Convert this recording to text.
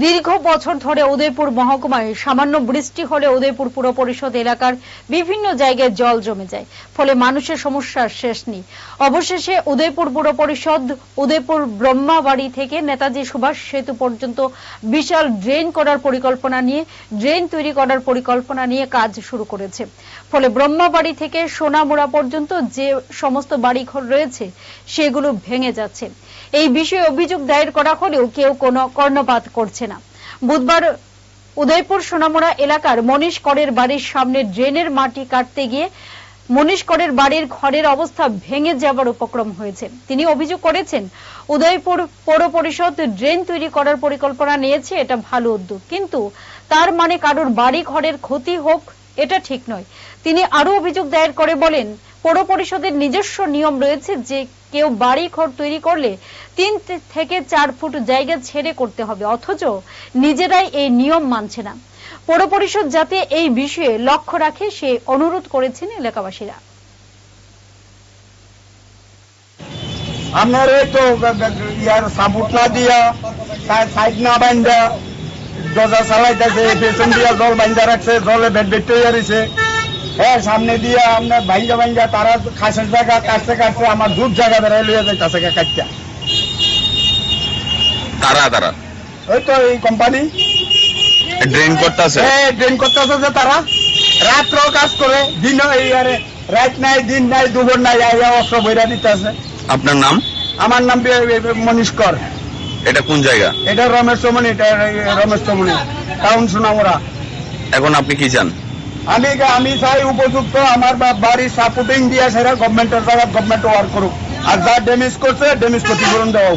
দীর্ঘ বছর ধরে উদয়পুর মহকুমায় সামান্য বৃষ্টি হলে উদয়পুর পুর পরিষদ এলাকার বিভিন্ন জায়গায় জল জমে যায়, ফলে মানুষের সমস্যার শেষ নেই। অবশেষে উদয়পুর পুর পরিষদ, উদয়পুর ব্রহ্মাবাড়ি থেকে নেতাজি সুভাষ সেতু পর্যন্ত বিশাল ড্রেন করার পরিকল্পনা নিয়ে, ড্রেন তৈরি করার পরিকল্পনা নিয়ে কাজ শুরু করেছে। ফলে ব্রহ্মাবাড়ি থেকে সোনামুড়া পর্যন্ত যে সমস্ত বাড়িঘর রয়েছে, সেগুলো ভেঙে যাচ্ছে। এই বিষয়ে অভিযোগ দায়ের করা হলেও কেউ কোনো কর্ণপাত করছে না। বুধবার উদয়পুর সোনামুড়া এলাকার মনীষ করের বাড়ির সামনে ড্রেনের মাটি কাটতে গিয়ে মনীষ করের বাড়ির ঘরের অবস্থা ভেঙে যাবার উপক্রম হয়েছে। তিনি অভিযোগ করেছেন, উদয়পুর পৌর পরিষদ ড্রেন তৈরি করার পরিকল্পনা নিয়েছে, এটা ভালো উদ্যোগ। কিন্তু তার মানে কারোর বাড়ি ঘরের ক্ষতি হোক এটা ঠিক নয়। তিনি আরও অভিযোগ দায়ের করে বলেন পৌর পরিষদের নিজস্ব নিয়ম রয়েছে যে কেউ বাড়ি ঘর তৈরি করলে তিন থেকে চার ফুট জায়গা ছেড়ে করতে হবে, অথচ নিজেরাই এই নিয়ম মানছে না। পৌর পরিষদ যাতে এই বিষয়ে লক্ষ্য রাখে, সে অনুরোধ করেছেন এলাকাবাসীরা। আপনার এই তো ইয়ার সাপোর্ট না দিয়া সাইড না বাইন্দা দরজা চালাইতেছে পেছন দিয়া জল বাইন্দা রাখছে জলে বেড বেড তৈরি হ্যাঁ সামনে দিয়া আপনার বাইন্দা বাইন্দা তারা খাসের জায়গা কাটতে কাটতে আমার দূর জায়গা বেড়াই লইয়া যাইতেছে কাটটা কারা তারা ওই তো এই কোম্পানি ড্রেন করতেছে? হ্যাঁ ড্রেন করতেছে যে তারা। রাত্র কাজ করে দিন এই আরে রাত নাই দিন নাই দুপুর নাই আইয়া অস্ত্র বইরা দিতেছে। আপনার নাম? আমার নাম মনীষ কর এটা কোন জায়গা? এটা রমেশ চমনি এটা রমেশ চমনি টাউন সুনামরা এখন আপনি কি চান? আমি আমি চাই উপযুক্ত আমার বাড়ির সাপোর্টিং দিয়ে সেটা গভর্নমেন্টের দ্বারা গভর্নমেন্ট ওয়ার্ক করুক। আর যা ড্যামেজ করছে ড্যামেজ ক্ষতিপূরণ দেওয়া।